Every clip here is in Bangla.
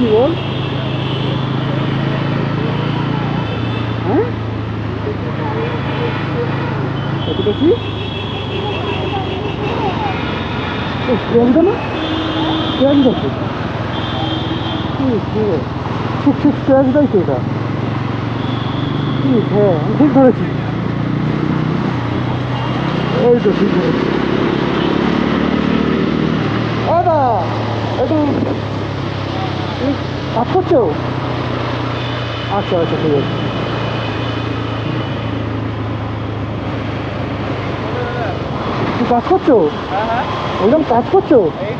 কি বল হ্যাঁ কতটা কি ট্রেন না ট্রেন দেখো ঠিক ঠিক ট্রেন দেয় তো এটা ঠিক হ্যাঁ আমি ঠিক ধরেছি এই তো ঠিক ধরেছি দাদা একটু তুমি কাজ করছ আচ্ছা আচ্ছা ঠিক আছে তুমি কাজ করছ হ্যাঁ হ্যাঁ একদম কাজ করছ এই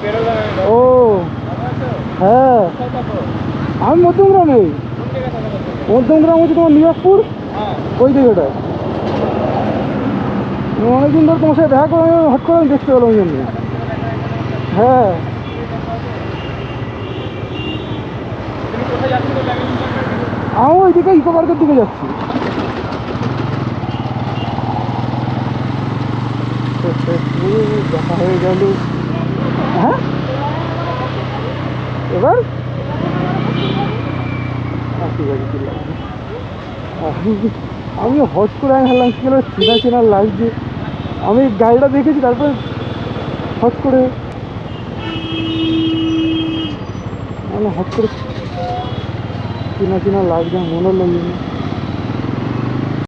বেরোলাম আচ্ছা ও ভালো আছো? হ্যাঁ। কোথায় থাকো? আমি মধ্যমগ্রামে। কোন জায়গায় থাকো বলতো? মধ্যমগ্রাম হচ্ছে তোমার নিয়াজপুর হ্যাঁ। ওই দিকেটা অনেকদিন ধরে তোমার সাথে দেখা করে আমি হট করে আমি দেখতে পেলাম ওই জন্য। হ্যাঁ। আমি ওইদিকে ইকো পার্কের দিকে যাচ্ছি। দেখা হয়ে? গেল হ্যাঁ এবার? আমি- হট করে আমি ভাবলাম, কি চেনা চেনা লাগছে আমি গাড়িটা দেখেছি, তারপরে হট করে হট করে চেনা চেনা লাগছে মনে হলো এই জন্য।